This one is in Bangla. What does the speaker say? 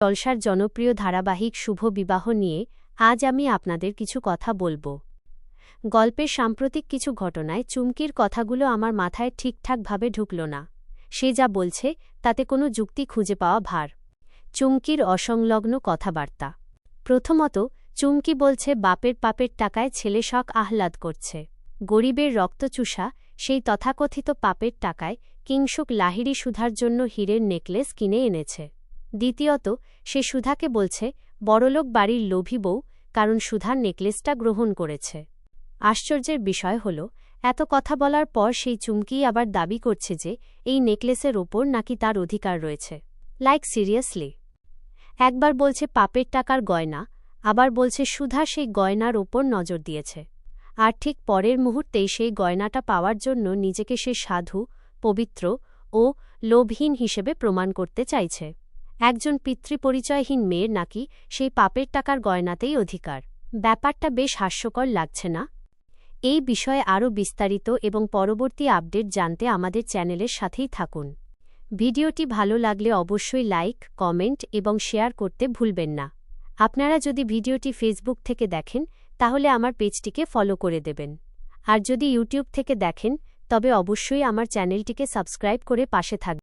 জলসার জনপ্রিয় ধারাবাহিক শুভ বিবাহ নিয়ে আজ আমি আপনাদের কিছু কথা বলব। গল্পের সাম্প্রতিক কিছু ঘটনায় চুমকির কথাগুলো আমার মাথায় ঠিকঠাকভাবে ঢুকল না। সে যা বলছে, তাতে কোনো যুক্তি খুঁজে পাওয়া ভার। চুমকির অসংলগ্ন কথাবার্তা। প্রথমত, চুমকি বলছে, বাপের পাপের টাকায় ছেলে শখ আহ্লাদ করছে। গরিবের রক্তচুষা, সেই তথাকথিত পাপের টাকায় কিংসুক লাহিড়ি সুধার জন্য হীরের নেকলেস কিনে এনেছে। দ্বিতীয়ত, সে সুধাকে বলছে, বড়লোক বাড়ির লোভী বউ, কারণ সুধার নেকলেসটা গ্রহণ করেছে। আশ্চর্যের বিষয় হল, এত কথা বলার পর সেই চুমকি আবার দাবি করছে যে, এই নেকলেসের ওপর নাকি তার অধিকার রয়েছে। Like, seriously. একবার বলছে, পাপের টাকার গয়না। আবার বলছে, সুধা সেই গয়নার ওপর নজর দিয়েছে। আর ঠিক পরের মুহূর্তেই সেই গয়নাটা পাওয়ার জন্য নিজেকে সে সাধু, পবিত্র ও লোভহীন হিসেবে প্রমাণ করতে চাইছে। একজন পিতৃপরিচয়হীন মেয়ের নাকি সেই পাপের টাকার গয়নাতেই অধিকার। ব্যাপারটা বেশ হাস্যকর লাগছে না? এই বিষয়ে আরও বিস্তারিত এবং পরবর্তী আপডেট জানতে আমাদের চ্যানেলের সাথেই থাকুন। ভিডিওটি ভালো লাগলে অবশ্যই লাইক, কমেন্ট এবং শেয়ার করতে ভুলবেন না। আপনারা যদি ভিডিওটি ফেসবুক থেকে দেখেন, তাহলে আমার পেজটিকে ফলো করে দেবেন। আর যদি ইউটিউব থেকে দেখেন, তবে অবশ্যই আমার চ্যানেলটিকে সাবস্ক্রাইব করে পাশে থাকবেন।